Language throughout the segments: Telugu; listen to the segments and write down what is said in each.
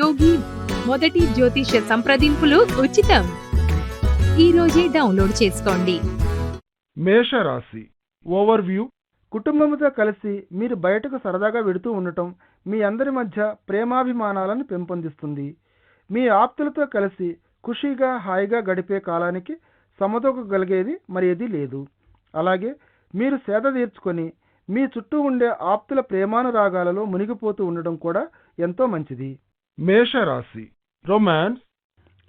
యోగి మొదటి జ్యోతిష సంప్రదింపులు ఉచితం. ఈ రోజే డౌన్లోడ్ చేసుకోండి. మేషరాశి ఓవర్వ్యూ. కుటుంబంతో కలిసి మీరు బయటకు సరదాగా వెడుతూ ఉండటం మీ అందరి మధ్య ప్రేమాభిమానాలను పెంపొందిస్తుంది. మీ ఆప్తులతో కలిసి ఖుషీగా హాయిగా గడిపే కాలానికి సమతూకగలిగేది మరి లేదు. అలాగే మీరు సేద తీర్చుకొని మీ చుట్టూ ఉండే ఆప్తుల ప్రేమానురాగాలలో మునిగిపోతూ ఉండడం కూడా ఎంతో మంచిది. మేషరాశి రొమాన్స్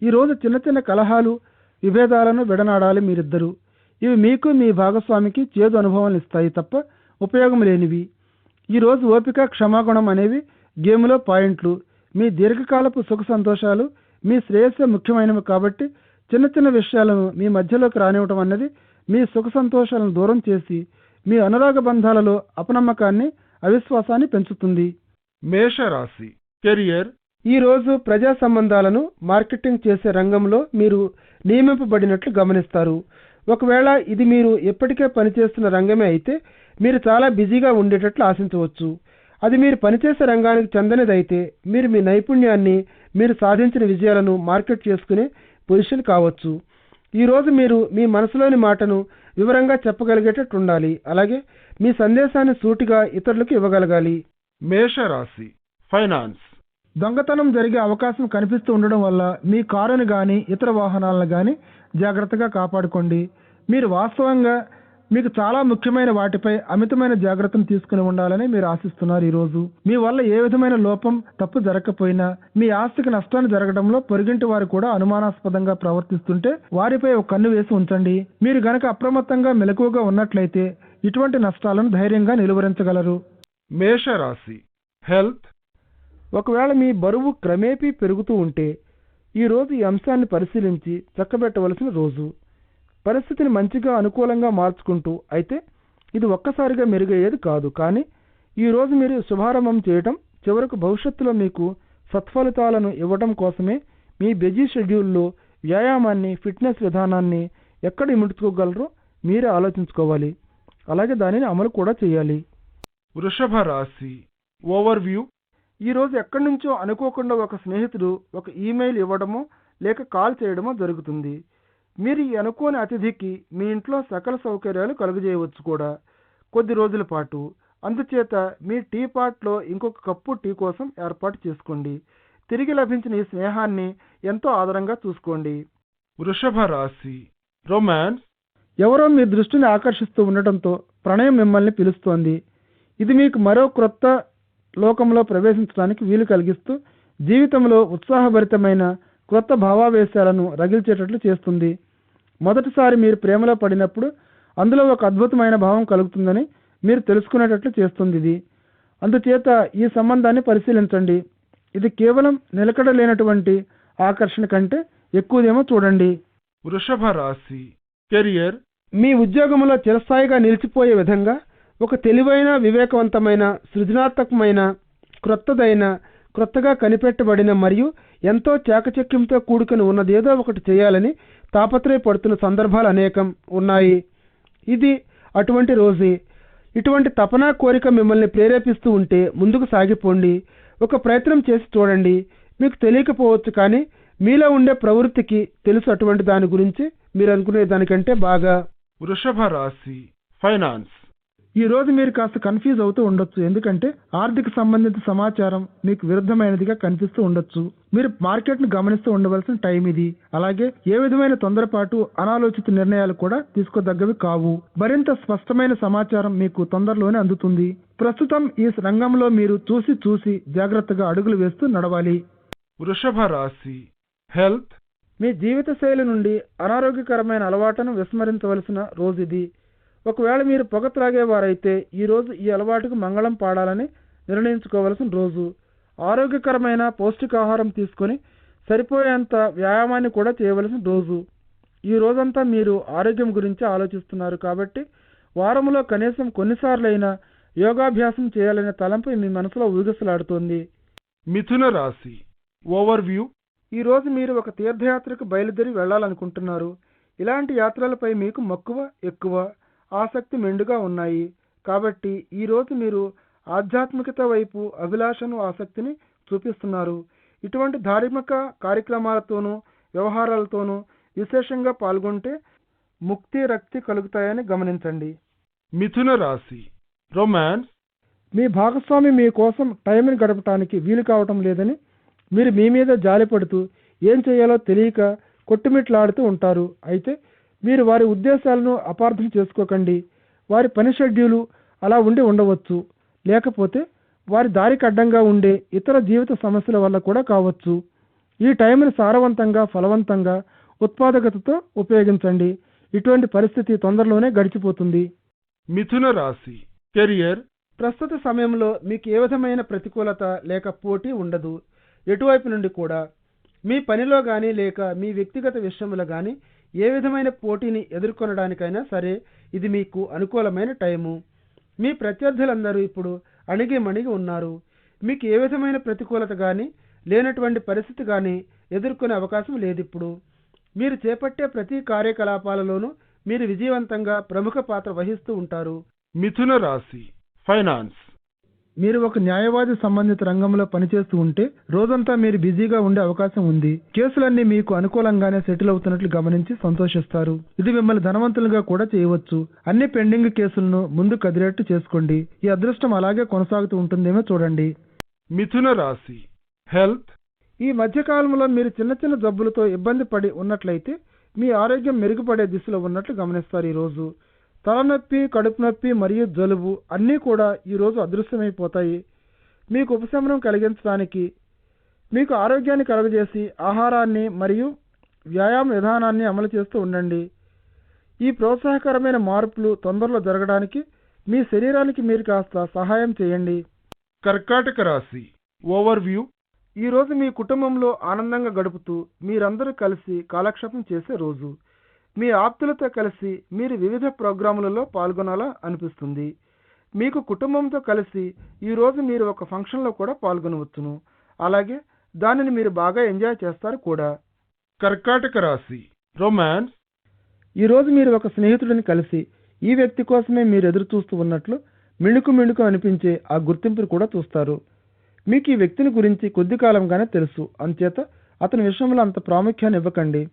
ఈరోజు చిన్న చిన్న కలహాలు విభేదాలను విడనాడాలి మీరిద్దరూ. ఇవి మీకు మీ భాగస్వామికి చేదు అనుభవాలు ఇస్తాయి తప్ప ఉపయోగం లేనివి. ఈరోజు ఓపిక క్షమాగుణం అనేవి గేమ్లో పాయింట్లు. మీ దీర్ఘకాలపు సుఖ సంతోషాలు మీ శ్రేయస్సే ముఖ్యమైనవి కాబట్టి చిన్న చిన్న విషయాలను మీ మధ్యలోకి రానివ్వటం అన్నది మీ సుఖ సంతోషాలను దూరం చేసి మీ అనురాగ బంధాలలో అపనమ్మకాన్ని అవిశ్వాసాన్ని పెంచుతుంది. మేషరాశి కెరియర్ ఈరోజు ప్రజా సంబంధాలను మార్కెటింగ్ చేసే రంగంలో మీరు నియమింపబడినట్లు గమనిస్తారు. ఒకవేళ ఇది మీరు ఎప్పటికే పనిచేస్తున్న రంగమే అయితే మీరు చాలా బిజీగా ఉండేటట్లు ఆశించవచ్చు. అది మీరు పనిచేసే రంగానికి చెందనిదైతే మీరు మీ నైపుణ్యాన్ని మీరు సాధించిన విజయాలను మార్కెట్ చేసుకునే పొజిషన్ కావచ్చు. ఈరోజు మీరు మీ మనసులోని మాటను వివరంగా చెప్పగలిగేటట్టు ఉండాలి అలాగే మీ సందేశాన్ని సూటిగా ఇతరులకు ఇవ్వగలగాలి. మేషరాశి ఫైనాన్స్. దొంగతనం జరిగే అవకాశం కనిపిస్తూ ఉండడం వల్ల మీ కారుని కానీ ఇతర వాహనాలను కానీ జాగ్రత్తగా కాపాడుకోండి. మీరు వాస్తవంగా మీకు చాలా ముఖ్యమైన వాటిపై అమితమైన జాగ్రత్తను తీసుకుని ఉండాలని మీరు ఆశిస్తున్నారు ఈరోజు. మీ వల్ల ఏ విధమైన లోపం తప్పు జరగకపోయినా మీ ఆస్తికి నష్టాన్ని జరగడంలో పొరుగింటి వారు కూడా అనుమానాస్పదంగా ప్రవర్తిస్తుంటే వారిపై ఒక కన్ను వేసి ఉంచండి. మీరు గనక అప్రమత్తంగా మెలకువగా ఉన్నట్లయితే ఇటువంటి నష్టాలను ధైర్యంగా నిలువరించగలరు. మేషరాశి. హెల్త్ ఒకవేళ మీ బరువు క్రమేపీ పెరుగుతూ ఉంటే ఈరోజు ఈ అంశాన్ని పరిశీలించి చక్కబెట్టవలసిన రోజు. పరిస్థితిని మంచిగా అనుకూలంగా మార్చుకుంటూ అయితే ఇది ఒక్కసారిగా మెరుగయ్యేది కాదు. కానీ ఈ రోజు మీరు శుభారంభం చేయటం చివరకు భవిష్యత్తులో మీకు సత్ఫలితాలను ఇవ్వడం కోసమే మీ బిజీ షెడ్యూల్లో వ్యాయామాన్ని ఫిట్నెస్ విధానాన్ని ఎక్కడ ఇముడ్చుకోగలరో మీరే ఆలోచించుకోవాలి. అలాగే దానిని అమలు కూడా చేయాలి. వృషభ రాశి. ఓవర్వ్యూ ఈరోజు ఎక్కడి నుంచో అనుకోకుండా ఒక స్నేహితుడు ఒక ఈమెయిల్ ఇవ్వడమో లేక కాల్ చేయడమో జరుగుతుంది. మీరు ఈ అనుకోని అతిథికి మీ ఇంట్లో సకల సౌకర్యాలు కలుగజేయవచ్చు కూడా. కొద్ది రోజుల పాటు. అందుచేత మీ టీ పాట్లో ఇంకొక కప్పు టీ కోసం ఏర్పాటు చేసుకోండి. తిరిగి లభించిన ఈ స్నేహాన్ని ఎంతో ఆదరంగా చూసుకోండి. వృషభ రాశి. రొమాన్స్. ఎవరో మీ దృష్టిని ఆకర్షిస్తూ ఉండటంతో ప్రణయం మిమ్మల్ని పిలుస్తోంది. ఇది మీకు మరో క్రొత్త లోకంలో ప్రవేశించడానికి వీలు కలిగిస్తూ జీవితంలో ఉత్సాహభరితమైన క్రొత్త భావావేశాలను రగిల్చేటట్లు చేస్తుంది. మొదటిసారి మీరు ప్రేమలో పడినప్పుడు అందులో ఒక అద్భుతమైన భావం కలుగుతుందని మీరు తెలుసుకునేటట్లు చేస్తుంది ఇది. అందుచేత ఈ సంబంధాన్ని పరిశీలించండి. ఇది కేవలం నిలకడ లేనటువంటి ఆకర్షణ కంటే ఎక్కువదేమో చూడండి. వృషభ రాశి. కెరియర్. మీ ఉద్యోగంలో చిరస్థాయిగా నిలిచిపోయే విధంగా ఒక తెలివైన వివేకవంతమైన సృజనాత్మకమైన క్రొత్తదైన క్రొత్తగా కనిపెట్టబడిన మరియు ఎంతో చాకచక్యంతో కూడుకుని ఉన్నదేదో ఒకటి చేయాలని తాపత్రయపడుతున్న సందర్భాలు అనేకం ఉన్నాయి. ఇది అటువంటి రోజే. ఇటువంటి తపనా కోరిక మిమ్మల్ని ప్రేరేపిస్తూ ఉంటే ముందుకు సాగిపోండి. ఒక ప్రయత్నం చేసి చూడండి. మీకు తెలియకపోవచ్చు కానీ మీలో ఉండే ప్రవృత్తికి తెలుసు అటువంటి దాని గురించి మీరు అనుకునే దానికంటే బాగా. వృషభ రాశి ఫైనాన్స్. ఈ రోజు మీరు కాస్త కన్ఫ్యూజ్ అవుతూ ఉండొచ్చు. ఎందుకంటే ఆర్థిక సంబంధిత సమాచారం మీకు విరుద్ధమైనదిగా కనిపిస్తూ ఉండొచ్చు. మీరు మార్కెట్ను గమనిస్తూ ఉండవలసిన టైం ఇది. అలాగే ఏ విధమైన తొందరపాటు అనాలోచిత నిర్ణయాలు కూడా తీసుకోదగ్గవి కావు. మరింత స్పష్టమైన సమాచారం మీకు తొందరలోనే అందుతుంది. ప్రస్తుతం ఈ రంగంలో మీరు చూసి చూసి జాగ్రత్తగా అడుగులు వేస్తూ నడవాలి. వృషభ రాశి హెల్త్. మీ జీవిత శైలి నుండి అనారోగ్యకరమైన అలవాటును విస్మరించవలసిన రోజు ఇది. ఒకవేళ మీరు పొగ త్రాగేవారైతే ఈరోజు ఈ అలవాటుకు మంగళం పాడాలని నిర్ణయించుకోవలసిన రోజు. ఆరోగ్యకరమైన పౌష్టికాహారం తీసుకొని సరిపోయేంత వ్యాయామాన్ని కూడా చేయవలసిన రోజు. ఈ రోజంతా మీరు ఆరోగ్యం గురించి ఆలోచిస్తున్నారు కాబట్టి వారంలో కనీసం కొన్నిసార్లైనా యోగాభ్యాసం చేయాలనే తలంపు మీ మనసులో ఊగిసలాడుతోంది. మిథున రాశి. ఓవర్వ్యూ. ఈ రోజు మీరు ఒక తీర్థయాత్రకు బయలుదేరి వెళ్ళాలనుకుంటున్నారు. ఇలాంటి యాత్రలపై మీకు మక్కువ ఎక్కువ ఆసక్తి మెండుగా ఉన్నాయి. కాబట్టి ఈ రోజు మీరు ఆధ్యాత్మికత వైపు అభిలాషను ఆసక్తిని చూపిస్తున్నారు. ఇటువంటి ధార్మిక కార్యక్రమాలతోనూ వ్యవహారాలతోనూ విశేషంగా పాల్గొంటే ముక్తి రక్తి కలుగుతాయని గమనించండి. మిథున రాశి రొమాన్స్ మీ భాగస్వామి మీ కోసం టైంని గడపటానికి వీలు కావటం లేదని మీరు మీ మీద జాలిపడుతూ ఏం చేయాలో తెలియక కొట్టుమిట్లాడుతూ ఉంటారు. అయితే మీరు వారి ఉద్దేశాలను అపార్థం చేసుకోకండి. వారి పని షెడ్యూలు అలా ఉండి ఉండవచ్చు. లేకపోతే వారి దారికి అడ్డంగా ఉండే ఇతర జీవిత సమస్యల వల్ల కూడా కావచ్చు. ఈ టైంని సారవంతంగా ఫలవంతంగా ఉత్పాదకతతో ఉపయోగించండి. ఇటువంటి పరిస్థితి తొందరలోనే గడిచిపోతుంది. మిథున రాశి. కెరియర్. ప్రస్తుత సమయంలో మీకు ఏ విధమైన ప్రతికూలత లేక పోటీ ఉండదు. ఎటువైపు నుండి కూడా. మీ పనిలో కానీ లేక మీ వ్యక్తిగత విషయంలో కానీ ఏ విధమైన పోటీని ఎదుర్కొనడానికైనా సరే ఇది మీకు అనుకూలమైన టైము. మీ ప్రత్యర్థులందరూ ఇప్పుడు అణిగి మణిగి ఉన్నారు. మీకు ఏ విధమైన ప్రతికూలత కానీ లేనటువంటి పరిస్థితి కానీ ఎదుర్కొనే అవకాశం లేదు ఇప్పుడు మీరు చేపట్టే ప్రతి కార్యకలాపాలలోనూ మీరు విజయవంతంగా ప్రముఖ పాత్ర వహిస్తూ ఉంటారు. మిథున రాశి ఫైనాన్స్. మీరు ఒక న్యాయవాది సంబంధిత రంగంలో పనిచేస్తూ ఉంటే రోజంతా మీరు బిజీగా ఉండే అవకాశం ఉంది. కేసులన్నీ మీకు అనుకూలంగానే సెటిల్ అవుతున్నట్లు గమనించి సంతోషిస్తారు. ఇది మిమ్మల్ని ధనవంతులుగా కూడా చేయవచ్చు. అన్ని పెండింగ్ కేసులను ముందు కదిలేట్టు చేసుకోండి. ఈ అదృష్టం అలాగే కొనసాగుతూ ఉంటుందేమో చూడండి. మిథున రాశి. హెల్త్. ఈ మధ్యకాలంలో మీరు చిన్న చిన్న జబ్బులతో ఇబ్బంది పడి ఉన్నట్లయితే మీ ఆరోగ్యం మెరుగుపడే దిశలో ఉన్నట్లు గమనిస్తారు ఈ రోజు తలనొప్పి కడుపు నొప్పి మరియు జలుబు అన్నీ కూడా ఈ రోజు అదృశ్యమైపోతాయి. మీకు ఉపశమనం కలిగించడానికి మీకు ఆరోగ్యాన్ని కలుగజేసి ఆహారాన్ని మరియు వ్యాయామ విధానాన్ని అమలు చేస్తూ ఉండండి. ఈ ప్రోత్సాహకరమైన మార్పులు తొందరలో జరగడానికి మీ శరీరానికి మీరు కాస్త సహాయం చేయండి. కర్కాటక రాశి ఓవర్వ్యూ. ఈ రోజు మీ కుటుంబంలో ఆనందంగా గడుపుతూ మీరందరూ కలిసి కాలక్షేపం చేసే రోజు. మీ ఆప్తులతో కలిసి మీరు వివిధ ప్రోగ్రాములలో పాల్గొనాలా అనిపిస్తుంది. మీకు కుటుంబంతో కలిసి ఈ రోజు మీరు ఒక ఫంక్షన్లో కూడా పాల్గొనవచ్చును. అలాగే దానిని మీరు బాగా ఎంజాయ్ చేస్తారు కూడా. కర్కాటక రాశి రొమాన్స్ ఈ రోజు మీరు ఒక స్నేహితుడిని కలిసి ఈ వ్యక్తి కోసమే మీరు ఎదురు చూస్తూ ఉన్నట్లు మిణుకు మిణుకు అనిపించే ఆ గుర్తింపును కూడా చూస్తారు. మీకు ఈ వ్యక్తిని గురించి కొద్ది కాలంగానే తెలుసు. అంచేత అతని విషయంలో అంత ప్రాముఖ్యాన్ని ఇవ్వకండి.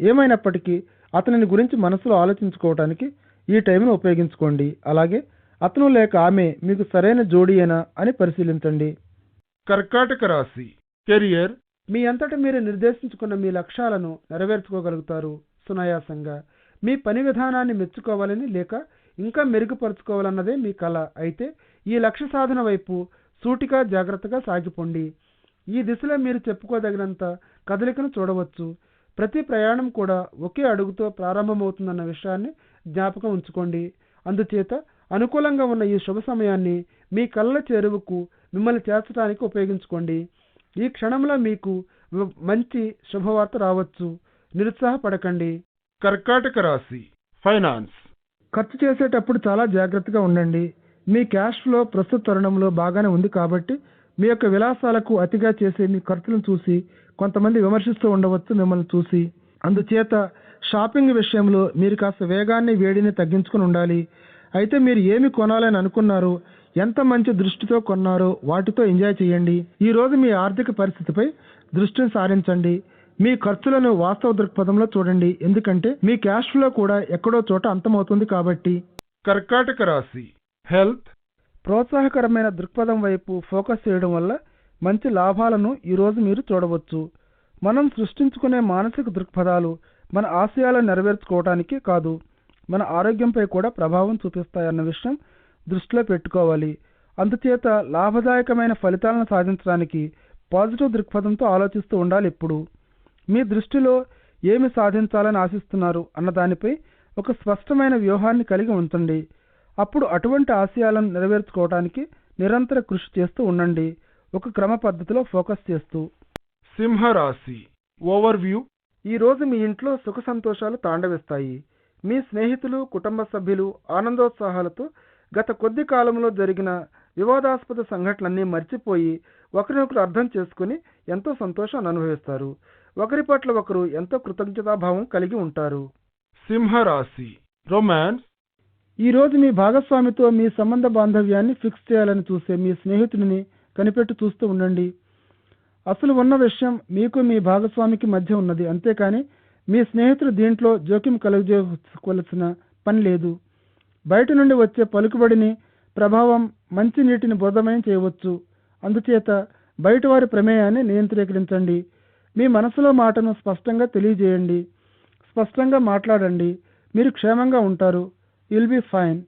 ఏమైనప్పటికీ అతనిని గురించి మనసులో ఆలోచించుకోవడానికి ఈ టైంను ఉపయోగించుకోండి. అలాగే అతను లేక ఆమె మీకు సరైన జోడియేనా అని పరిశీలించండి. కర్కాటక రాశి. కెరియర్. మీ అంతటా మీరు నిర్దేశించుకున్న మీ లక్ష్యాలను నెరవేర్చుకోగలుగుతారు సునాయాసంగా. మీ పని విధానాన్ని మెచ్చుకోవాలని లేక ఇంకా మెరుగుపరుచుకోవాలన్నదే మీ కళ. అయితే ఈ లక్ష్య సాధన వైపు సూటిగా జాగ్రత్తగా సాగిపోండి. ఈ దిశలో మీరు చెప్పుకోదగినంత కదలికను చూడవచ్చు. ప్రతి ప్రయాణం కూడా ఒకే అడుగుతో ప్రారంభమవుతుందన్న విషయాన్ని జ్ఞాపకం ఉంచుకోండి. అందుచేత అనుకూలంగా ఉన్న ఈ శుభ సమయాన్ని మీ కళ్ళ చేరువకు మిమ్మల్ని చేర్చడానికి ఉపయోగించుకోండి. ఈ క్షణంలో మీకు మంచి శుభవార్త రావచ్చు. నిరుత్సాహపడకండి. కర్కాటక రాశి ఫైనాన్స్. ఖర్చు చేసేటప్పుడు చాలా జాగ్రత్తగా ఉండండి. మీ క్యాష్ ఫ్లో ప్రస్తుత తరుణంలో బాగానే ఉంది కాబట్టి మీ యొక్క విలాసాలకు అతిగా చేసే మీ ఖర్చులను చూసి కొంతమంది విమర్శిస్తూ ఉండవచ్చు మిమ్మల్ని చూసి. అందుచేత షాపింగ్ విషయంలో మీరు కాస్త వేగాన్ని వేడిని తగ్గించుకుని ఉండాలి. అయితే మీరు ఏమి కొనాలని అనుకున్నారో ఎంత మంచి దృష్టితో కొన్నారో వాటితో ఎంజాయ్ చేయండి. ఈ రోజు మీ ఆర్థిక పరిస్థితిపై దృష్టిని సారించండి. మీ ఖర్చులను వాస్తవ దృక్పథంలో చూడండి. ఎందుకంటే మీ క్యాష్ ఫ్లో కూడా ఎక్కడో చోట అంతమవుతుంది కాబట్టి. కర్కాటక రాశి. హెల్త్ ప్రోత్సాహకరమైన దృక్పథం వైపు ఫోకస్ చేయడం వల్ల మంచి లాభాలను ఈరోజు మీరు చూడవచ్చు. మనం సృష్టించుకునే మానసిక దృక్పథాలు మన ఆశయాలను నెరవేర్చుకోవటానికి కాదు మన ఆరోగ్యంపై కూడా ప్రభావం చూపిస్తాయన్న విషయం దృష్టిలో పెట్టుకోవాలి. అందుచేత లాభదాయకమైన ఫలితాలను సాధించడానికి పాజిటివ్ దృక్పథంతో ఆలోచిస్తూ ఉండాలి ఎప్పుడు. మీ దృష్టిలో ఏమి సాధించాలని ఆశిస్తున్నారు అన్న దానిపై ఒక స్పష్టమైన వ్యూహాన్ని కలిగి ఉంచండి. అప్పుడు అటువంటి ఆశయాలను నెరవేర్చుకోవడానికి నిరంతర కృషి చేస్తూ ఉండండి. ఒక క్రమ పద్ధతిలో ఫోకస్ చేస్తూ. సింహరాశి. ఓవర్వ్యూ. ఈ రోజు మీ ఇంట్లో సుఖ సంతోషాలు తాండవిస్తాయి. మీ స్నేహితులు కుటుంబ సభ్యులు ఆనందోత్సాహాలతో గత కొద్ది కాలంలో జరిగిన వివాదాస్పద సంఘటనలన్నీ మర్చిపోయి ఒకరినొకరు అర్థం చేసుకుని ఎంతో సంతోషాన్ని అనుభవిస్తారు. ఒకరి పట్ల ఒకరు ఎంతో కృతజ్ఞతాభావం కలిగి ఉంటారు. సింహరాశి. రొమాన్స్. ఈ రోజు మీ భాగస్వామితో మీ సంబంధ బాంధవ్యాన్ని ఫిక్స్ చేయాలని చూసే మీ స్నేహితుడిని కనిపెట్టి చూస్తూ ఉండండి. అసలు ఉన్న విషయం మీకు మీ భాగస్వామికి మధ్య ఉన్నది. అంతేకాని మీ స్నేహితుడు దీంట్లో జోక్యం కలుగజేసుకోవలసిన పని లేదు. బయట నుండి వచ్చే పలుకుబడిని ప్రభావం మంచి నీటిని బోధమయం చేయవచ్చు. అందుచేత బయట వారి ప్రమేయాన్ని నియంత్రీకరించండి. మీ మనసులో మాటను స్పష్టంగా తెలియజేయండి. స్పష్టంగా మాట్లాడండి. మీరు క్షేమంగా ఉంటారు. విల్ బి ఫైన్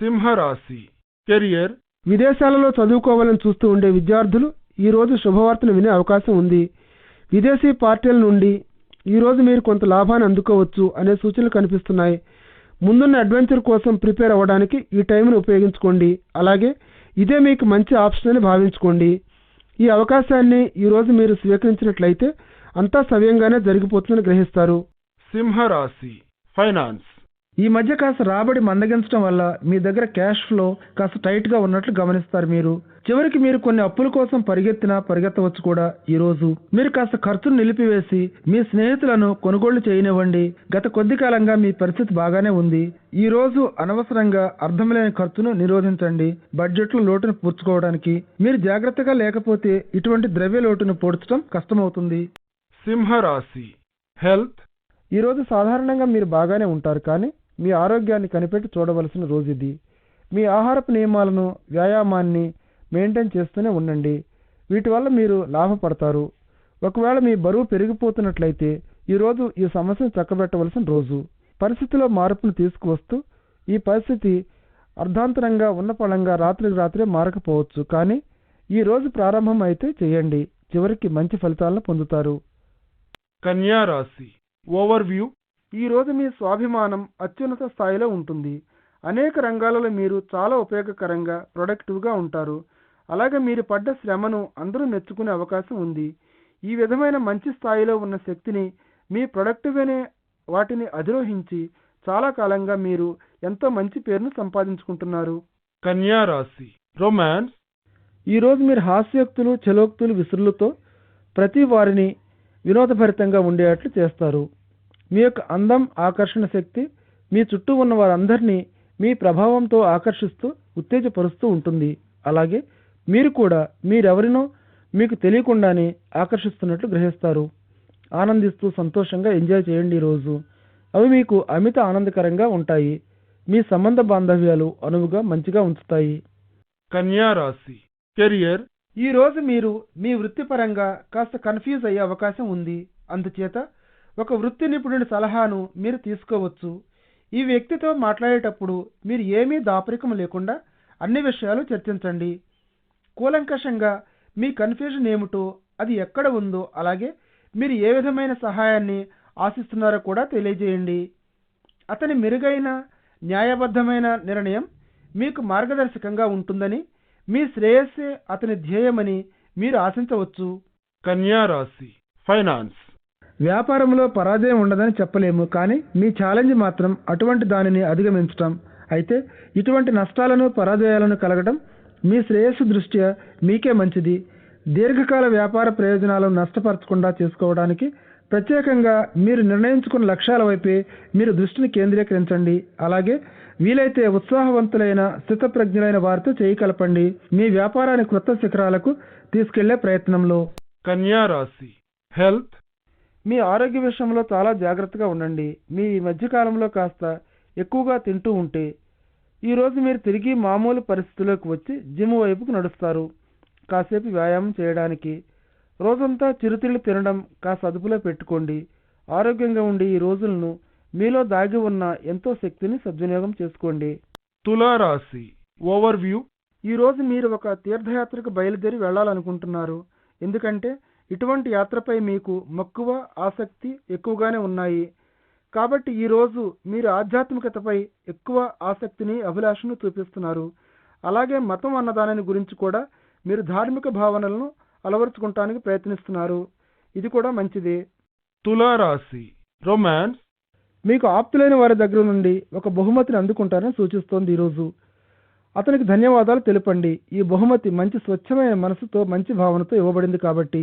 సింహరాశి. కెరియర్. విదేశాలలో చదువుకోవాలని చూస్తూ ఉండే విద్యార్థులు ఈ రోజు శుభవార్తను వినే అవకాశం ఉంది. విదేశీ పార్టీల నుండి ఈ రోజు మీరు కొంత లాభాన్ని అందుకోవచ్చు అనే సూచనలు కనిపిస్తున్నాయి. ముందున్న అడ్వెంచర్ కోసం ప్రిపేర్ అవ్వడానికి ఈ టైంను ఉపయోగించుకోండి. అలాగే ఇదే మీకు మంచి ఆప్షన్ అని భావించుకోండి. ఈ అవకాశాన్ని ఈ రోజు మీరు స్వీకరించినట్లయితే అంతా సవ్యంగానే జరిగిపోతుందని గ్రహిస్తారు. సింహరాశి. ఫైనాన్స్. ఈ మధ్య కాస్త రాబడి మందగించడం వల్ల మీ దగ్గర క్యాష్ ఫ్లో కాస్త టైట్గా ఉన్నట్లు గమనిస్తారు మీరు. చివరికి మీరు కొన్ని అప్పుల కోసం పరిగెత్తినా పరిగెత్తవచ్చు కూడా ఈ రోజు. మీరు కాస్త ఖర్చును నిలిపివేసి మీ స్నేహితులను కొనుగోళ్ళు చేయనివ్వండి. గత కొద్ది కాలంగా మీ పరిస్థితి బాగానే ఉంది. ఈ రోజు అనవసరంగా అర్థం లేని ఖర్చును నిరోధించండి. బడ్జెట్లో లోటును పూడ్చుకోవడానికి. మీరు జాగ్రత్తగా లేకపోతే ఇటువంటి ద్రవ్య లోటును పూడ్చడం కష్టమవుతుంది. సింహరాశి. హెల్త్. ఈ రోజు సాధారణంగా మీరు బాగానే ఉంటారు కానీ మీ ఆరోగ్యాన్ని కనిపెట్టి చూడవలసిన రోజు ఇది. మీ ఆహారపు నియమాలను వ్యాయామాన్ని మెయింటైన్ చేస్తూనే ఉండండి. వీటి వల్ల మీరు లాభపడతారు. ఒకవేళ మీ బరువు పెరిగిపోతున్నట్లయితే ఈ రోజు ఈ సమస్యను చక్కబెట్టవలసిన రోజు. పరిస్థితిలో మార్పును తీసుకువస్తూ ఈ పరిస్థితి అర్ధాంతరంగా ఉన్న పళంగా రాత్రికి రాత్రే మారకపోవచ్చు. కానీ ఈ రోజు ప్రారంభం అయితే చేయండి. చివరికి మంచి ఫలితాలను పొందుతారు. కన్యా రాశి. ఓవర్వ్యూ ఈ రోజు మీ స్వాభిమానం అత్యున్నత స్థాయిలో ఉంటుంది. అనేక రంగాలలో మీరు చాలా ఉపయోగకరంగా ప్రొడక్టివ్గా ఉంటారు. అలాగే మీరు పడ్డ శ్రమను అందరూ మెచ్చుకునే అవకాశం ఉంది. ఈ విధమైన మంచి స్థాయిలో ఉన్న శక్తిని మీ ప్రొడక్టివ్ అనే వాటిని అధిరోహించి చాలా కాలంగా మీరు ఎంతో మంచి పేరును సంపాదించుకుంటున్నారు. కన్యా రాశి. రొమాన్స్. ఈ రోజు మీరు హాస్యోక్తులు చలోక్తులు విసురులతో ప్రతి వారిని వినోదభరితంగా ఉండేటట్లు చేస్తారు. మీ యొక్క అందం ఆకర్షణ శక్తి మీ చుట్టూ ఉన్న వారందరినీ మీ ప్రభావంతో ఆకర్షిస్తూ ఉత్తేజపరుస్తూ ఉంటుంది. అలాగే మీరు కూడా మీరెవరినో మీకు తెలియకుండానే ఆకర్షిస్తున్నట్లు గ్రహిస్తారు. ఆనందిస్తూ సంతోషంగా ఎంజాయ్ చేయండి ఈ రోజు అవి మీకు అమిత ఆనందకరంగా ఉంటాయి. మీ సంబంధ బాంధవ్యాలు అనువుగా మంచిగా ఉంచుతాయి. కన్యా రాశి. కెరియర్. ఈ రోజు మీరు మీ వృత్తిపరంగా కాస్త కన్ఫ్యూజ్ అయ్యే అవకాశం ఉంది. అందుచేత ఒక వృత్తి నిపుణుడి సలహాను మీరు తీసుకోవచ్చు. ఈ వ్యక్తితో మాట్లాడేటప్పుడు మీరు ఏమీ దాపరికం లేకుండా అన్ని విషయాలు చర్చించండి. కూలంకషంగా మీ కన్ఫ్యూజన్ ఏమిటో అది ఎక్కడ ఉందో అలాగే మీరు ఏ విధమైన సహాయాన్ని ఆశిస్తున్నారో కూడా తెలియజేయండి. అతని మెరుగైన న్యాయబద్ధమైన నిర్ణయం మీకు మార్గదర్శకంగా ఉంటుందని మీ శ్రేయస్సే అతని ధ్యేయమని మీరు ఆశించవచ్చు. కన్యా రాశి ఫైనాన్స్. వ్యాపారంలో పరాజయం ఉండదని చెప్పలేము కానీ మీ ఛాలెంజ్ మాత్రం అటువంటి దానిని అధిగమించటం. అయితే ఇటువంటి నష్టాలను పరాజయాలను కలగడం మీ శ్రేయస్సు దృష్ట్యా మీకే మంచిది. దీర్ఘకాల వ్యాపార ప్రయోజనాలను నష్టపరచకుండా చేసుకోవడానికి ప్రత్యేకంగా మీరు నిర్ణయించుకున్న లక్ష్యాల వైపే మీరు దృష్టిని కేంద్రీకరించండి. అలాగే వీలైతే ఉత్సాహవంతులైన స్థితప్రజ్ఞులైన వారితో చేయి కలపండి. మీ వ్యాపారాన్ని క్రొత్త శిఖరాలకు తీసుకెళ్ళే ప్రయత్నంలో. కన్యారాశి. హెల్త్ మీ ఆరోగ్య విషయంలో చాలా జాగ్రత్తగా ఉండండి. మీ ఈ మధ్యకాలంలో కాస్త ఎక్కువగా తింటూ ఉంటే ఈ రోజు మీరు తిరిగి మామూలు పరిస్థితుల్లోకి వచ్చి జిమ్ వైపుకు నడుస్తారు. కాసేపు వ్యాయామం చేయడానికి రోజంతా చిరుతిళ్ళు తినడం కాస్త అదుపులో పెట్టుకోండి. ఆరోగ్యంగా ఉండి ఈ రోజులను మీలో దాగి ఉన్న ఎంతో శక్తిని సద్వినియోగం చేసుకోండి. తులా రాశి ఓవర్వ్యూ ఈ రోజు మీరు ఒక తీర్థయాత్రకు బయలుదేరి వెళ్ళాలనుకుంటున్నారు. ఎందుకంటే ఇటువంటి యాత్రపై మీకు మక్కువ ఆసక్తి ఎక్కువగానే ఉన్నాయి. కాబట్టి ఈ రోజు మీరు ఆధ్యాత్మికతపై ఎక్కువ ఆసక్తిని అభిలాషను చూపిస్తున్నారు. అలాగే మతం అన్న దానిని గురించి కూడా మీరు ధార్మిక భావనలను అలవరుచుకుంటానికి ప్రయత్నిస్తున్నారు. ఇది కూడా మంచిదే. తులా రాశి రొమాన్స్ మీకు ఆప్తులైన వారి దగ్గర నుండి ఒక బహుమతిని అందుకుంటారని సూచిస్తోంది ఈరోజు అతనికి ధన్యవాదాలు తెలుపండి. ఈ బహుమతి మంచి స్వచ్ఛమైన మనసుతో మంచి భావనతో ఇవ్వబడింది కాబట్టి.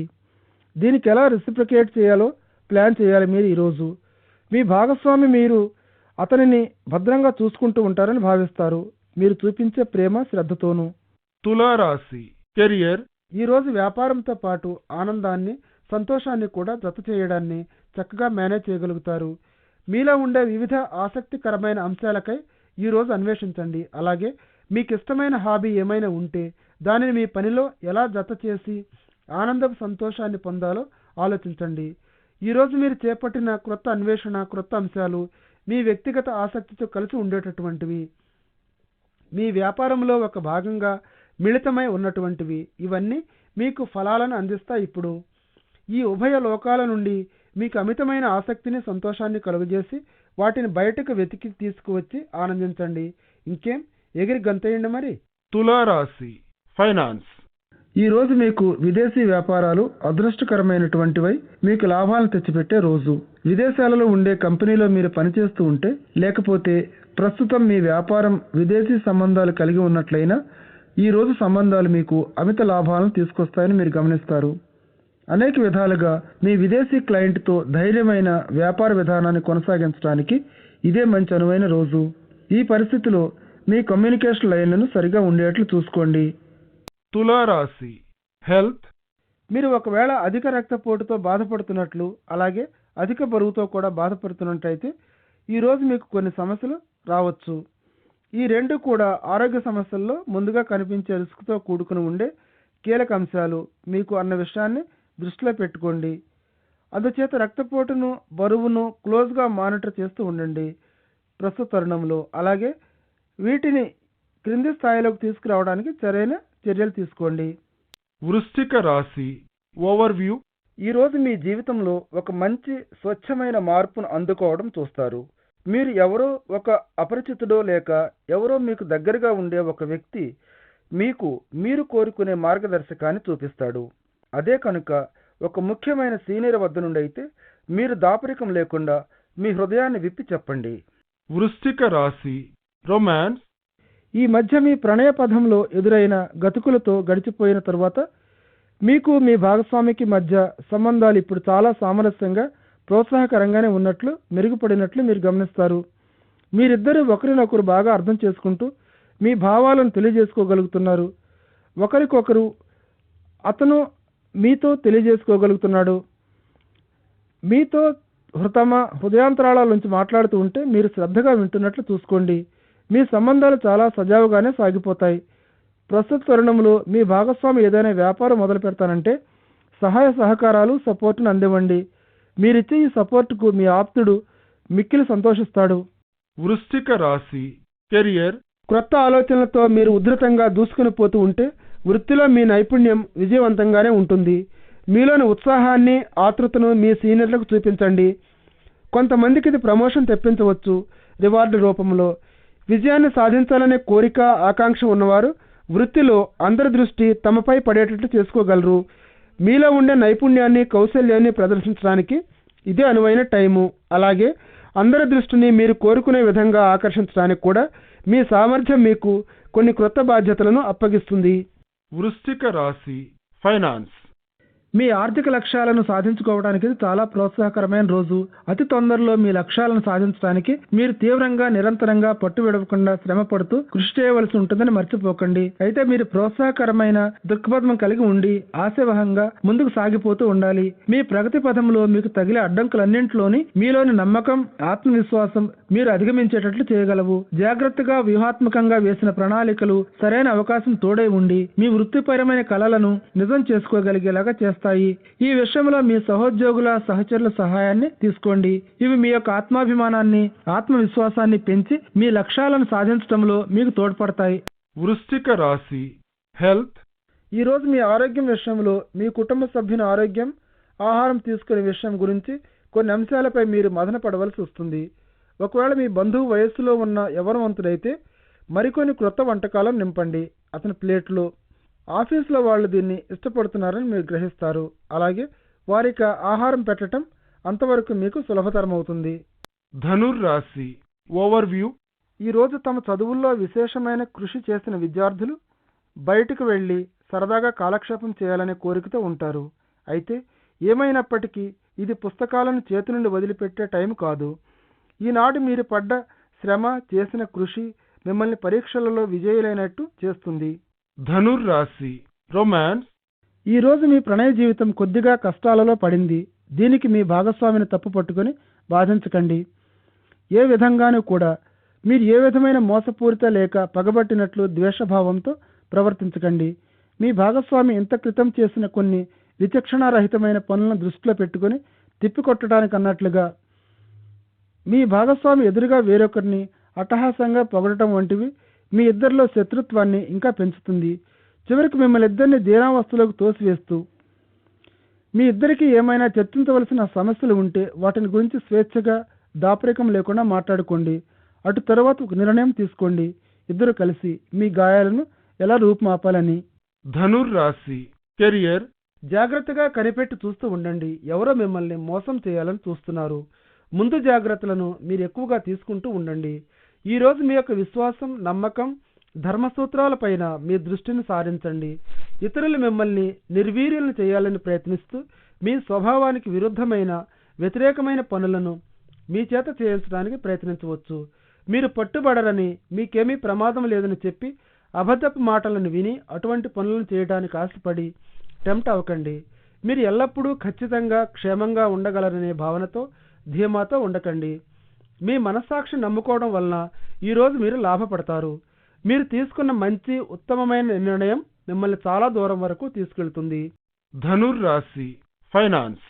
దీనికి ఎలా రెసిప్రికేట్ చేయాలో ప్లాన్ చేయాలి మీరు ఈరోజు. మీ భాగస్వామి మీరు అతనిని భద్రంగా చూసుకుంటూ ఉంటారని భావిస్తారు. మీరు చూపించే ప్రేమ శ్రద్ధతోనూ. తులా రాశి కెరియర్. ఈరోజు వ్యాపారంతో పాటు ఆనందాన్ని సంతోషాన్ని కూడా జత చేయడాన్ని చక్కగా మేనేజ్ చేయగలుగుతారు. మీలో ఉండే వివిధ ఆసక్తికరమైన అంశాలకై ఈరోజు అన్వేషించండి. అలాగే మీకు ఇష్టమైన హాబీ ఏమైనా ఉంటే దానిని మీ పనిలో ఎలా జత చేసి ఆనందపు సంతోషాన్ని పొందాలో ఆలోచించండి. ఈరోజు మీరు చేపట్టిన క్రొత్త అన్వేషణ క్రొత్త అంశాలు మీ వ్యక్తిగత ఆసక్తితో కలిసి ఉండేటటువంటివి. మీ వ్యాపారంలో ఒక భాగంగా మిళితమై ఉన్నటువంటివి. ఇవన్నీ మీకు ఫలాలను అందిస్తాయి ఇప్పుడు. ఈ ఉభయ లోకాల నుండి మీకు అమితమైన ఆసక్తిని సంతోషాన్ని కలుగజేసి వాటిని బయటకు వెతికి తీసుకువచ్చి ఆనందించండి. ఇంకేం? ఎగిరి గంతేయండి మరి. తులారాశి ఫైనాన్స్. ఈ రోజు మీకు విదేశీ వ్యాపారాలు అదృష్టకరమైనటువంటివై మీకు లాభాలను తెచ్చిపెట్టే రోజు. విదేశాలలో ఉండే కంపెనీలో మీరు పనిచేస్తూ ఉంటే లేకపోతే ప్రస్తుతం మీ వ్యాపారం విదేశీ సంబంధాలు కలిగి ఉన్నట్లయినా ఈ రోజు సంబంధాలు మీకు అమిత లాభాలను తీసుకొస్తాయని మీరు గమనిస్తారు. అనేక విధాలుగా మీ విదేశీ క్లయింట్తో ధైర్యమైన వ్యాపార విధానాన్ని కొనసాగించడానికి ఇదే మంచి అనువైన రోజు. ఈ పరిస్థితిలో మీ కమ్యూనికేషన్ లైన్లను సరిగా ఉండేట్లు చూసుకోండి. తులారాశి. హెల్త్. మీరు ఒకవేళ అధిక రక్తపోటుతో బాధపడుతున్నట్లు అలాగే అధిక బరువుతో కూడా బాధపడుతున్నట్టయితే ఈరోజు మీకు కొన్ని సమస్యలు రావచ్చు. ఈ రెండు కూడా ఆరోగ్య సమస్యల్లో ముందుగా కనిపించే రిస్క్తో కూడుకుని ఉండే కీలక అంశాలు. మీకు అన్న విషయాన్ని దృష్టిలో పెట్టుకోండి. అందుచేత రక్తపోటును బరువును క్లోజ్గా మానిటర్ చేస్తూ ఉండండి. ప్రస్తుత తరుణంలో. అలాగే వీటిని క్రింది స్థాయిలోకి తీసుకురావడానికి సరైన చర్యలు తీసుకోండి. వృశ్చిక రాశి ఓవర్వ్యూ. ఈ రోజు మీ జీవితంలో ఒక మంచి స్వచ్ఛమైన మార్పును అందుకోవడం చూస్తారు. మీరు ఎవరో ఒక అపరిచితుడో లేక ఎవరో మీకు దగ్గరగా ఉండే ఒక వ్యక్తి మీకు మీరు కోరుకునే మార్గదర్శకాన్ని చూపిస్తాడు. అదే కనుక ఒక ముఖ్యమైన సీనియర్ వద్ద నుండి అయితే మీరు దాపరికం లేకుండా మీ హృదయాన్ని విప్పి చెప్పండి. వృశ్చిక రాశి రొమాన్స్. ఈ మధ్య మీ ప్రణయ పథంలో ఎదురైన గతుకులతో గడిచిపోయిన తరువాత మీకు మీ భాగస్వామికి మధ్య సంబంధాలు ఇప్పుడు చాలా సామరస్యంగా ప్రోత్సాహకరంగానే ఉన్నట్లు మెరుగుపడినట్లు మీరు గమనిస్తారు. మీరిద్దరూ ఒకరినొకరు బాగా అర్థం చేసుకుంటూ మీ భావాలను తెలియజేసుకోగలుగుతున్నారు. ఒకరికొకరు అతను మీతో తెలియజేసుకోగలుగుతున్నాడు. మీతో హృతమ హృదయాంతరాల నుంచి మాట్లాడుతూ ఉంటే మీరు శ్రద్ధగా వింటున్నట్లు చూసుకోండి. మీ సంబంధాలు చాలా సజావుగానే సాగిపోతాయి. ప్రస్తుత తరుణంలో మీ భాగస్వామి ఏదైనా వ్యాపారం మొదలు పెడతానంటే సహాయ సహకారాలు సపోర్ట్ను అందివ్వండి. మీరిచ్చే ఈ సపోర్టుకు మీ ఆప్తుడు మిక్కిలి సంతోషిస్తాడు. వృశ్చిక రాశి కెరియర్. క్రొత్త ఆలోచనలతో మీరు ఉధృతంగా దూసుకుని పోతూ ఉంటే వృత్తిలో మీ నైపుణ్యం విజయవంతంగానే ఉంటుంది. మీలోని ఉత్సాహాన్ని ఆతృతను మీ సీనియర్లకు చూపించండి. కొంతమందికి ఇది ప్రమోషన్ తెప్పించవచ్చు రివార్డు రూపంలో. విజయాన్ని సాధించాలనే కోరిక ఆకాంక్ష ఉన్నవారు వృత్తిలో అందరి దృష్టి తమపై పడేటట్టు చేసుకోగలరు. మీలో ఉండే నైపుణ్యాన్ని కౌశల్యాన్ని ప్రదర్శించడానికి ఇదే అనువైన టైము. అలాగే అందరి దృష్టిని మీరు కోరుకునే విధంగా ఆకర్షించడానికి కూడా మీ సామర్థ్యం మీకు కొన్ని క్రొత్త బాధ్యతలను అప్పగిస్తుంది. వృశ్చిక రాశి ఫైనాన్స్. మీ ఆర్థిక లక్ష్యాలను సాధించుకోవడానికి ఇది చాలా ప్రోత్సాహకరమైన రోజు. అతి తొందరలో మీ లక్ష్యాలను సాధించడానికి మీరు తీవ్రంగా నిరంతరంగా పట్టు విడవకుండా శ్రమ పడుతూ కృషి చేయవలసి ఉంటుందని మర్చిపోకండి. అయితే మీరు ప్రోత్సాహకరమైన దృక్పథం కలిగి ఉండి ఆశావహంగా ముందుకు సాగిపోతూ ఉండాలి. మీ ప్రగతి పథంలో మీకు తగిలే అడ్డంకులన్నింటిలోని మీలోని నమ్మకం ఆత్మవిశ్వాసం మీరు అధిగమించేటట్లు చేయగలవు. జాగ్రత్తగా వ్యూహాత్మకంగా వేసిన ప్రణాళికలు సరైన అవకాశం తోడై ఉండి మీ వృత్తిపరమైన కళలను నిజం చేసుకోగలిగేలాగా చేస్తాయి. ఈ విషయంలో మీ సహోద్యోగుల సహచరుల సహాయాన్ని తీసుకోండి. ఇవి మీ యొక్క ఆత్మాభిమానాన్ని ఆత్మవిశ్వాసాన్ని పెంచి మీ లక్ష్యాలను సాధించడంలో మీకు తోడ్పడతాయి. వృశ్చిక రాశి హెల్త్. ఈ రోజు మీ ఆరోగ్యం విషయంలో మీ కుటుంబ సభ్యుని ఆరోగ్యం ఆహారం తీసుకునే విషయం గురించి కొన్ని అంశాలపై మీరు మదన పడవలసి వస్తుంది. ఒకవేళ మీ బంధువు వయస్సులో ఉన్న యవనవంతుడైతే మరికొన్ని క్రొత్త వంటకాలను నింపండి. అతని ప్లేట్లో ఆఫీసులో వాళ్ళు దీన్ని ఇష్టపడుతున్నారని మీరు గ్రహిస్తారు. అలాగే వారికి ఆహారం పెట్టడం అంతవరకు మీకు సులభతరం అవుతుంది ధనుర్ రాశి ఓవర్వ్యూ. ఈ రోజు తమ చదువుల్లో విశేషమైన కృషి చేసిన విద్యార్థులు బయటకు వెళ్ళి సరదాగా కాలక్షేపం చేయాలనే కోరికతో ఉంటారు. అయితే ఏమైనప్పటికీ ఇది పుస్తకాలను చేతి నుండి వదిలిపెట్టే టైం కాదు. ఈనాడు మీరు పడ్డ శ్రమ చేసిన కృషి మిమ్మల్ని పరీక్షలలో విజయులైనట్టు చేస్తుంది. ధనుర్ రాశి రొమాన్స్ ఈ రోజు మీ ప్రణయ జీవితం కొద్దిగా కష్టాలలో పడింది. దీనికి మీ భాగస్వామిని తప్పు పట్టుకొని బాధించకండి. ఏ విధంగానూ కూడా మీరు ఏ విధమైన మోసపూరిత లేక పగబట్టినట్లు ద్వేషభావంతో ప్రవర్తించకండి. మీ భాగస్వామి ఇంత క్రితం చేసిన కొన్ని విచక్షణారహితమైన పనులను దృష్టిలో పెట్టుకొని తిప్పికొట్టడానికి అన్నట్లుగా మీ భాగస్వామి ఎదురుగా వేరొకరిని అట్టహాసంగా పొగడటం వంటివి మీ ఇద్దరిలో శత్రుత్వాన్ని ఇంకా పెంచుతుంది. చివరికి మిమ్మల్ని ఇద్దరిని దీనావస్థలోకి తోసివేస్తూ మీ ఇద్దరికి ఏమైనా చర్చించవలసిన సమస్యలు ఉంటే వాటిని గురించి స్వేచ్ఛగా దాపరికం లేకుండా మాట్లాడుకోండి. అటు తరువాత ఒక నిర్ణయం తీసుకోండి. ఇద్దరు కలిసి మీ గాయాలను ఎలా రూపుమాపాలని? ధనుర్ రాశి కెరియర్. జాగ్రత్తగా కనిపెట్టి చూస్తూ ఉండండి. ఎవరో మిమ్మల్ని మోసం చేయాలని చూస్తున్నారు. ముందు జాగ్రత్తలను మీరు ఎక్కువగా తీసుకుంటూ ఉండండి. ఈరోజు మీ యొక్క విశ్వాసం నమ్మకం ధర్మసూత్రాలపైన మీ దృష్టిని సారించండి. ఇతరులు మిమ్మల్ని నిర్వీర్యులను చేయాలని ప్రయత్నిస్తూ మీ స్వభావానికి విరుద్ధమైన వ్యతిరేకమైన పనులను మీ చేత చేయించడానికి ప్రయత్నించవచ్చు. మీరు పట్టుబడరని మీకేమీ ప్రమాదం లేదని చెప్పి అబద్ధపు మాటలను విని అటువంటి పనులను చేయడానికి ఆశపడి టెంప్ట్ అవ్వకండి. మీరు ఎల్లప్పుడూ ఖచ్చితంగా క్షేమంగా ఉండగలరనే భావనతో ధీమాతో ఉండకండి. మీ మనస్సాక్షి నమ్ముకోవడం వలన ఈరోజు మీరు లాభపడతారు. మీరు తీసుకున్న మంచి ఉత్తమమైన నిర్ణయం మిమ్మల్ని చాలా దూరం వరకు తీసుకెళ్తుంది. ధనుర్ రాశి ఫైనాన్స్.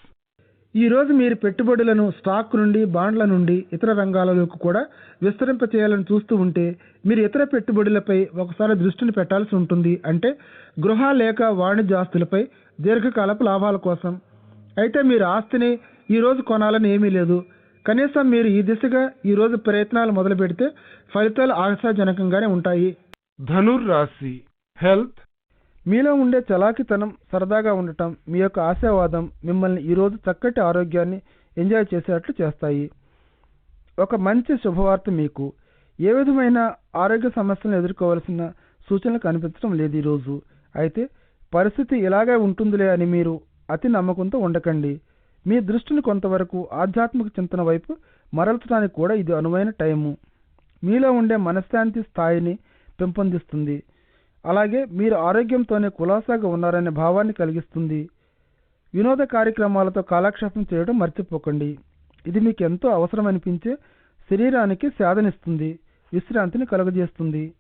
ఈ రోజు మీరు పెట్టుబడులను స్టాక్ నుండి బాండ్ల నుండి ఇతర రంగాలలోకి కూడా విస్తరింప చేయాలని చూస్తూ ఉంటే మీరు ఇతర పెట్టుబడులపై ఒకసారి దృష్టిని పెట్టాల్సి ఉంటుంది. అంటే గృహ లేక వాణిజ్య ఆస్తులపై దీర్ఘకాలపు లాభాల కోసం. అయితే మీరు ఆస్తిని ఈ రోజు కొనాలని ఏమీ లేదు. కనీసం మీరు ఈ దిశగా ఈ రోజు ప్రయత్నాలు మొదలు పెడితే ఫలితాలు ఆశాజనకంగానే ఉంటాయి. ధనుర్ రాశి హెల్త్ మీలో ఉండే చలాకితనం సరదాగా ఉండటం మీ యొక్క ఆశావాదం మిమ్మల్ని ఈరోజు చక్కటి ఆరోగ్యాన్ని ఎంజాయ్ చేసేటట్లు చేస్తాయి. ఒక మంచి శుభవార్త మీకు. ఏ విధమైన ఆరోగ్య సమస్యలను ఎదుర్కోవాల్సిన సూచనలు కనిపించడం లేదు ఈరోజు అయితే పరిస్థితి ఇలాగే ఉంటుందిలే అని మీరు అతి నమ్మకంతో ఉండకండి. మీ దృష్టిని కొంతవరకు ఆధ్యాత్మిక చింతన వైపు మరల్చడానికి కూడా ఇది అనువైన టైము. మీలో ఉండే మనశ్శాంతి స్థాయిని పెంపొందిస్తుంది. అలాగే మీరు ఆరోగ్యంతోనే కులాసాగా ఉన్నారనే భావాన్ని కలిగిస్తుంది. వినోద కార్యక్రమాలతో కాలక్షేపం చేయడం మర్చిపోకండి. ఇది మీకు ఎంతో అవసరం అనిపించే శరీరానికి సేదనిస్తుంది విశ్రాంతిని కలుగజేస్తుంది.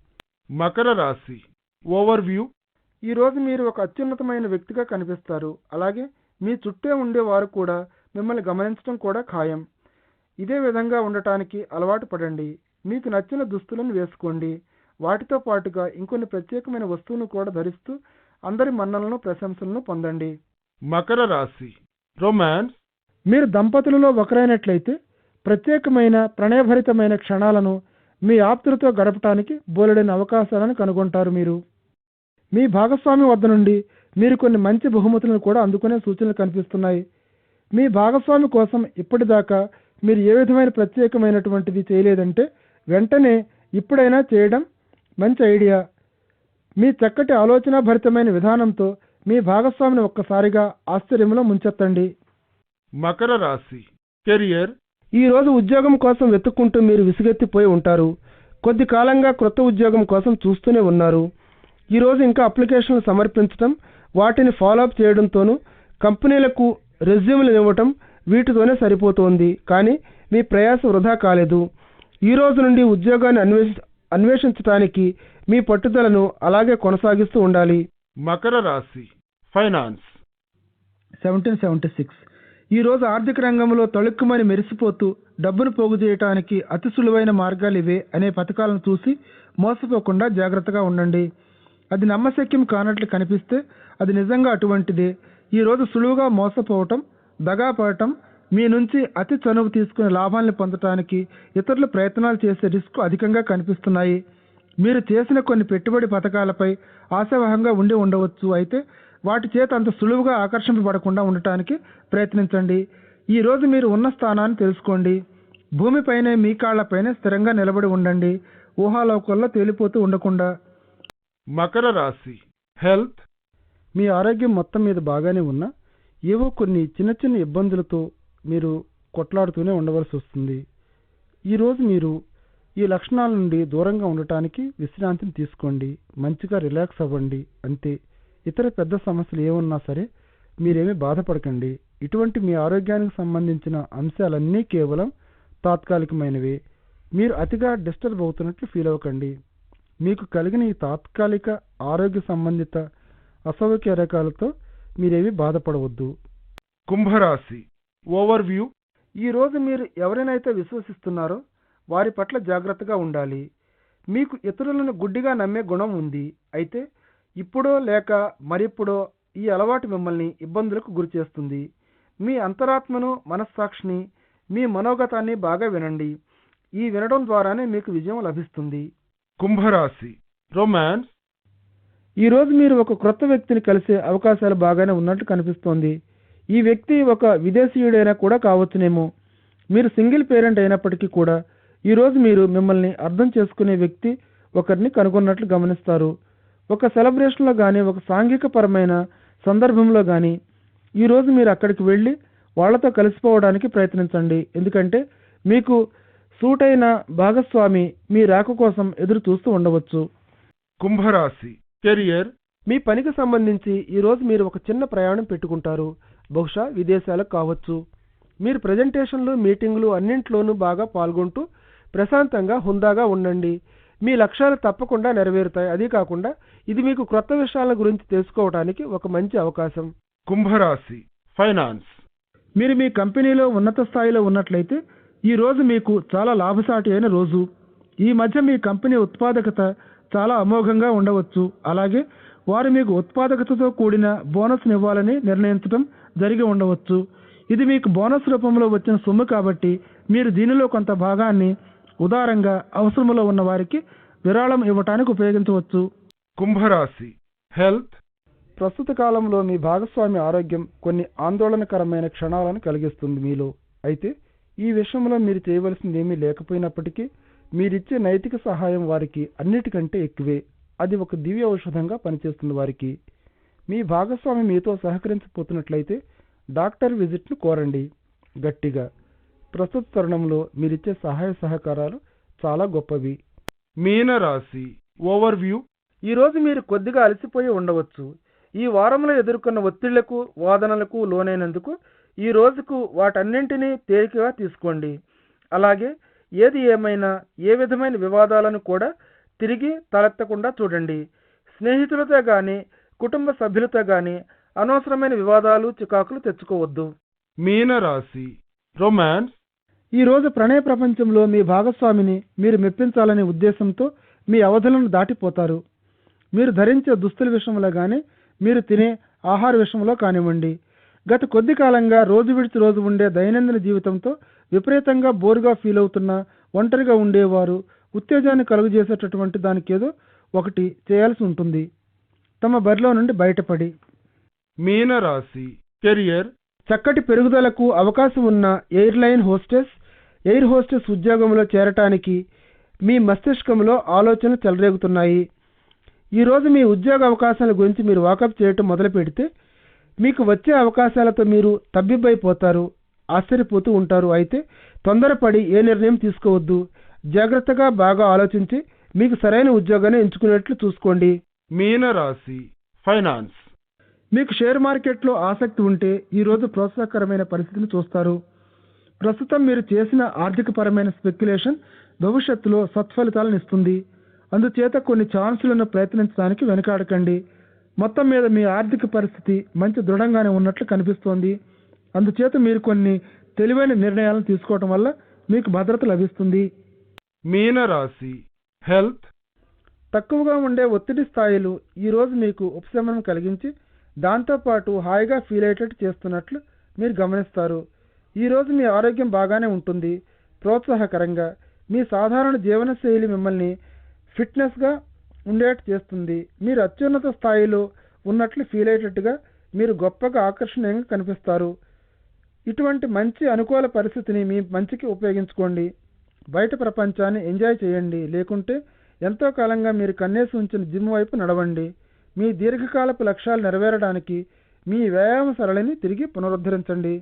మకర రాశి. Overview. ఈ రోజు మీరు ఒక అత్యున్నతమైన వ్యక్తిగా కనిపిస్తారు. అలాగే మీ చుట్టే ఉండే వారు కూడా మిమ్మల్ని గమనించడం కూడా ఖాయం. ఇదే విధంగా ఉండటానికి అలవాటు పడండి. మీకు నచ్చిన దుస్తులను వేసుకోండి. వాటితో పాటుగా ఇంకొన్ని ప్రత్యేకమైన వస్తువును కూడా ధరిస్తూ అందరి మన్నలను ప్రశంసలను పొందండి. మకర రాశి. రొమాన్స్. మీరు దంపతులలో ఒకరైనట్లయితే ప్రత్యేకమైన ప్రణయభరితమైన క్షణాలను మీ ఆప్తులతో గడపటానికి బోలెడైన అవకాశాలను కనుగొంటారు మీరు. మీ భాగస్వామి వద్ద నుండి మీరు కొన్ని మంచి బహుమతులను కూడా అందుకునే సూచనలు కనిపిస్తున్నాయి. మీ భాగస్వామి కోసం ఇప్పటిదాకా మీరు ఏ విధమైన ప్రత్యేకమైనటువంటిది చేయలేదంటే వెంటనే ఇప్పుడైనా చేయడం మంచి ఐడియా. మీ చక్కటి ఆలోచనాభరితమైన విధానంతో మీ భాగస్వామిని ఒక్కసారిగా ఆశ్చర్యంలో ముంచెత్తండి. మకర రాశి కెరియర్. ఈ రోజు ఉద్యోగం కోసం వెతుక్కుంటూ మీరు విసుగెత్తిపోయి ఉంటారు. కొద్ది కాలంగా క్రొత్త ఉద్యోగం కోసం చూస్తూనే ఉన్నారు. ఈ రోజు ఇంకా అప్లికేషన్లు సమర్పించడం వాటిని ఫాలో అప్ చేయడంతోనూ కంపెనీలకు రెజ్యూమ్లు ఇవ్వటం వీటితోనే సరిపోతోంది. కానీ మీ ప్రయాస వృధా కాలేదు. ఈ రోజు నుండి ఉద్యోగాన్ని అన్వేషి అన్వేషించడానికి మీ పట్టుదలను అలాగే కొనసాగిస్తూ ఉండాలి. మకర రాశి ఫైనాన్స్ సెవెంటీన్ సెవెంటీ సిక్స్ ఈ రోజు ఆర్థిక రంగంలో తళుక్కుమని మెరిసిపోతూ డబ్బును పోగు చేయటానికి అతి సులువైన మార్గాలు ఇవే అనే పథకాలను చూసి మోసపోకుండా జాగ్రత్తగా ఉండండి. అది నమ్మశక్యం కానట్లు కనిపిస్తే అది నిజంగా అటువంటిదే. ఈరోజు సులువుగా మోసపోవటం దగాపడటం మీ నుంచి అతి చనువు తీసుకునే లాభాలను పొందటానికి ఇతరులు ప్రయత్నాలు చేసే రిస్క్ అధికంగా కనిపిస్తున్నాయి. మీరు చేసిన కొన్ని పెట్టుబడి పథకాలపై ఆశావహంగా ఉండి ఉండవచ్చు. అయితే వాటి చేత అంత సులువుగా ఆకర్షింపబడకుండా ఉండటానికి ప్రయత్నించండి. ఈరోజు మీరు ఉన్న స్థానాన్ని తెలుసుకోండి. భూమిపైనే మీ కాళ్ళపైనే స్థిరంగా నిలబడి ఉండండి. ఊహాలోకంలో తేలిపోతూ ఉండకుండా. మకర రాశి. హెల్త్ మీ ఆరోగ్యం మొత్తం మీద బాగానే ఉన్నా ఏవో కొన్ని చిన్న చిన్న ఇబ్బందులతో మీరు కొట్లాడుతూనే ఉండవలసి వస్తుంది. ఈరోజు మీరు ఈ లక్షణాల నుండి దూరంగా ఉండటానికి విశ్రాంతిని తీసుకోండి. మంచిగా రిలాక్స్ అవ్వండి. అంతే. ఇతర పెద్ద సమస్యలు ఏమున్నా సరే మీరేమీ బాధపడకండి. ఇటువంటి మీ ఆరోగ్యానికి సంబంధించిన అంశాలన్నీ కేవలం తాత్కాలికమైనవి. మీరు అతిగా డిస్టర్బ్ అవుతున్నట్లు ఫీల్ అవ్వకండి. మీకు కలిగిన ఈ తాత్కాలిక ఆరోగ్య సంబంధిత అసౌకర్యకాలతో మీరేమీ బాధపడవద్దు. కుంభరాశి. ఓవర్వ్యూ ఈ రోజు మీరు ఎవరినైతే విశ్వసిస్తున్నారో వారి పట్ల జాగ్రత్తగా ఉండాలి. మీకు ఇతరులను గుడ్డిగా నమ్మే గుణం ఉంది. అయితే ఇప్పుడో లేక మరిప్పుడో ఈ అలవాటు మిమ్మల్ని ఇబ్బందులకు గురిచేస్తుంది మీ అంతరాత్మను మనస్సాక్షిని మీ మనోగతాన్ని బాగా వినండి. ఈ వినడం ద్వారానే మీకు విజయం లభిస్తుంది. కుంభరాశి. రొమాన్స్ ఈ రోజు మీరు ఒక క్రొత్త వ్యక్తిని కలిసే అవకాశాలు బాగానే ఉన్నట్లు కనిపిస్తోంది. ఈ వ్యక్తి ఒక విదేశీయుడైనా కూడా కావచ్చునేమో. మీరు సింగిల్ పేరెంట్ అయినప్పటికీ కూడా ఈరోజు మీరు మిమ్మల్ని అర్థం చేసుకునే వ్యక్తి ఒకరిని కనుగొన్నట్లు గమనిస్తారు. ఒక సెలబ్రేషన్లో కానీ ఒక సాంఘిక పరమైన సందర్భంలో కానీ ఈరోజు మీరు అక్కడికి వెళ్ళి వాళ్ళతో కలిసిపోవడానికి ప్రయత్నించండి. ఎందుకంటే మీకు సూటైన భాగస్వామి మీ రాక కోసం ఎదురు చూస్తూ ఉండవచ్చు. కుంభరాశి కెరియర్ మీ పనికి సంబంధించి ఈ రోజు మీరు ఒక చిన్న ప్రయాణం పెట్టుకుంటారు. బహుశా విదేశాలకు కావచ్చు. మీరు ప్రజెంటేషన్లు మీటింగులు అన్నింట్లోనూ బాగా పాల్గొంటూ ప్రశాంతంగా హుందాగా ఉండండి. మీ లక్ష్యాలు తప్పకుండా నెరవేరుతాయి. అదీ కాకుండా ఇది మీకు క్రొత్త విషయాల గురించి తెలుసుకోవడానికి ఒక మంచి అవకాశం. కుంభరాశి ఫైనాన్స్. మీరు మీ కంపెనీలో ఉన్నత స్థాయిలో ఉన్నట్లయితే ఈ రోజు మీకు చాలా లాభసాటి అయిన రోజు. ఈ మధ్య మీ కంపెనీ ఉత్పాదకత చాలా అమోఘంగా ఉండవచ్చు. అలాగే వారు మీకు ఉత్పాదకతతో కూడిన బోనస్ ఇవ్వాలని నిర్ణయించడం జరిగి ఉండవచ్చు. ఇది మీకు బోనస్ రూపంలో వచ్చిన సొమ్ము కాబట్టి మీరు దీనిలో కొంత భాగాన్ని ఉదారంగా అవసరములో ఉన్న వారికి విరాళం ఇవ్వటానికి ఉపయోగించవచ్చు. కుంభరాశి. హెల్త్. ప్రస్తుత కాలంలో మీ భాగస్వామి ఆరోగ్యం కొన్ని ఆందోళనకరమైన క్షణాలను కలిగిస్తుంది మీలో. అయితే ఈ విషయంలో మీరు చేయవలసింది ఏమీ లేకపోయినప్పటికీ మీరిచ్చే నైతిక సహాయం వారికి అన్నిటికంటే ఎక్కువే. అది ఒక దివ్య ఔషధంగా పనిచేస్తుంది వారికి. మీ భాగస్వామి మీతో సహకరించబోతున్నట్లయితే డాక్టర్ విజిట్ను కోరండి. గట్టిగా. ప్రస్తుత తరుణంలో మీరిచ్చే సహాయ సహకారాలు చాలా గొప్పవి. మీనరాశి. ఓవర్వ్యూ. ఈ రోజు మీరు కొద్దిగా అలసిపోయి ఉండవచ్చు. ఈ వారంలో ఎదుర్కొన్న ఒత్తిళ్ళకు వాదనలకు లోనైనందుకు ఈ రోజుకు వాటన్నింటినీ తేలికగా తీసుకోండి. అలాగే ఏది ఏమైనా ఏ విధమైన వివాదాలను కూడా తిరిగి తలెత్తకుండా చూడండి. స్నేహితులతో కానీ కుటుంబ సభ్యులతో కానీ అనవసరమైన వివాదాలు చికాకులు తెచ్చుకోవద్దు. మీనరాశి రొమాన్స్ ఈ రోజు ప్రణయ ప్రపంచంలో మీ భాగస్వామిని మీరు మెప్పించాలనే ఉద్దేశంతో మీ అవధులను దాటిపోతారు. మీరు ధరించే దుస్తుల విషయంలో కానీ మీరు తినే ఆహార విషయంలో కానివ్వండి. గత కొద్ది కాలంగా రోజు విడిచి రోజు ఉండే దైనందిన జీవితంతో విపరీతంగా బోరుగా ఫీల్ అవుతున్న ఒంటరిగా ఉండేవారు ఉత్తేజాన్ని కలుగజేసేటటువంటి దానికి ఏదో ఒకటి చేయాల్సి ఉంటుంది. తమ బరిలో నుండి బయటపడి. మీనరాశి కెరియర్ చక్కటి పెరుగుదలకు అవకాశం ఉన్న ఎయిర్లైన్ హోస్టెస్ ఎయిర్ హోస్టెస్ ఉద్యోగంలో చేరటానికి మీ మస్తిష్కంలో ఆలోచనలు చెలరేగుతున్నాయి. ఈరోజు మీ ఉద్యోగ అవకాశాల గురించి మీరు వాకప్ చేయటం మొదలు పెడితే మీకు వచ్చే అవకాశాలతో మీరు తబ్బిబ్బైపోతారు. ఆశ్చర్యపోతూ ఉంటారు. అయితే తొందరపడి ఏ నిర్ణయం తీసుకోవద్దు. జాగ్రత్తగా బాగా ఆలోచించి మీకు సరైన ఉద్యోగాన్ని ఎంచుకునేట్లు చూసుకోండి. మీనరాశి ఫైనాన్స్. మీకు షేర్ మార్కెట్లో ఆసక్తి ఉంటే ఈరోజు ప్రోత్సాహకరమైన పరిస్థితిని చూస్తారు. ప్రస్తుతం మీరు చేసిన ఆర్థికపరమైన స్పెక్యులేషన్ భవిష్యత్తులో సత్ఫలితాలను ఇస్తుంది. అందుచేత కొన్ని ఛాన్సులను ప్రయత్నించడానికి వెనకాడకండి. మొత్తం మీద మీ ఆర్థిక పరిస్థితి మంచి దృఢంగానే ఉన్నట్లు కనిపిస్తోంది. అందుచేత మీరు కొన్ని తెలివైన నిర్ణయాలను తీసుకోవటం వల్ల మీకు భద్రత లభిస్తుంది. మీనరాశి హెల్త్. తక్కువగా ఉండే ఒత్తిడి స్థాయిలు ఈరోజు మీకు ఉపశమనం కలిగించి దాంతోపాటు హాయిగా ఫీల్ అయ్యేటట్టు చేస్తున్నట్లు మీరు గమనిస్తారు. ఈరోజు మీ ఆరోగ్యం బాగానే ఉంటుంది. ప్రోత్సాహకరంగా మీ సాధారణ జీవనశైలి మిమ్మల్ని ఫిట్నెస్గా ఉండేట్టు చేస్తుంది. మీరు అత్యున్నత స్థాయిలో ఉన్నట్లు ఫీల్ అయ్యేటట్టుగా మీరు గొప్పగా ఆకర్షణీయంగా కనిపిస్తారు. ఇటువంటి మంచి అనుకూల పరిస్థితిని మీ మంచికి ఉపయోగించుకోండి. బయట ప్రపంచాన్ని ఎంజాయ్ చేయండి. లేకుంటే ఎంతో కాలంగా మీరు కన్నేసి ఉంచిన జిమ్ వైపు నడవండి. మీ దీర్ఘకాలపు లక్ష్యాలు నెరవేరడానికి మీ వ్యాయామ సరళిని తిరిగి పునరుద్ధరించండి.